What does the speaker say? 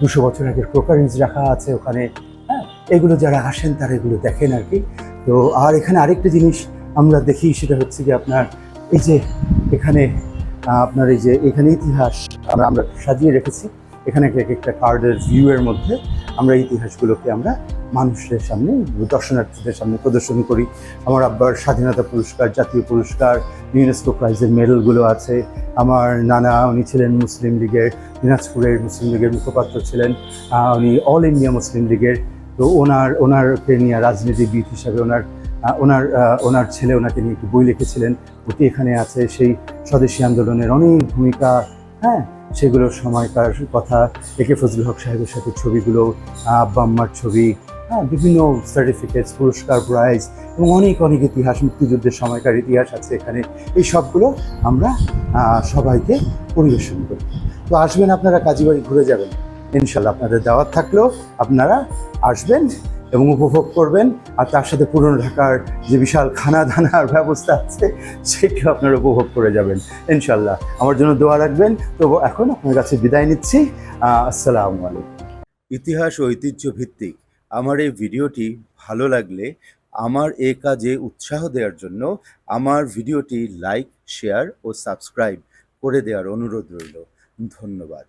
দুশো বছর আগের প্রকারিজ রাখা আছে ওখানে। হ্যাঁ এগুলো যারা আসেন তারা এগুলো দেখেন আর কি। তো আর এখানে আরেকটা জিনিস আমরা দেখি, সেটা হচ্ছে যে আপনার এই যে এখানে আপনার এই যে এখানে ইতিহাস আমরা আমরা সাজিয়ে রেখেছি। এখানে এক একটা কার্ডের ভিউ এর মধ্যে। আমরা ইতিহাসগুলোকে আমরা মানুষের সামনে, দর্শনার্থীদের সামনে প্রদর্শন করি। আমার আব্বার স্বাধীনতা পুরস্কার, জাতীয় পুরস্কার ইউনেস্কো প্রাইজের মেডেলগুলো আছে। আমার নানা, উনি ছিলেন মুসলিম লীগের, দিনাজপুরের মুসলিম লীগের মুখপাত্র ছিলেন। উনি অল ইন্ডিয়া মুসলিম লীগের তো ওনার, ওনারকে নিয়ে রাজনীতিবিদ হিসাবে ওনার ওনার ওনার ছেলে ওনাকে নিয়ে একটি বই লিখেছিলেন। ওটি এখানে আছে। সেই স্বদেশী আন্দোলনের অনেক ভূমিকা হ্যাঁ? সেগুলোর সময়কার কথা একে ফজলুল হক সাহেবের সাথে ছবিগুলো আহ, আব্বা আম্মার ছবি হ্যাঁ বিভিন্ন সার্টিফিকেটস পুরস্কার প্রাইজ এবং অনেক অনেক ইতিহাস মুক্তিযুদ্ধের সময়কার ইতিহাস আছে এখানে। এই সবগুলো আমরা সবাইকে পরিবেশন করি। তো আসবেন আপনারা কাজীবাড়ি ঘুরে যাবেন। ইনশাল্লাহ আপনাদের দাওয়াত থাকলেও আপনারা আসবেন এবং উপভোগ করবেন। আর তার সাথে পুরনো ঢাকার যে বিশাল খানা দানার ব্যবস্থা আছে, সেটিও আপনারা উপভোগ করে যাবেন। ইনশাল্লাহ আমার জন্য দোয়া রাখবেন। তো এখন আপনার কাছে বিদায় নিচ্ছি। আসসালামু আলাইকুম। ইতিহাস ঐতিহ্য ভিত্তিক আমার এই ভিডিওটি ভালো লাগলে আমার এ কাজে উৎসাহ দেওয়ার জন্য আমার ভিডিওটি লাইক, শেয়ার ও সাবস্ক্রাইব করে দেওয়ার অনুরোধ রইল। ধন্যবাদ।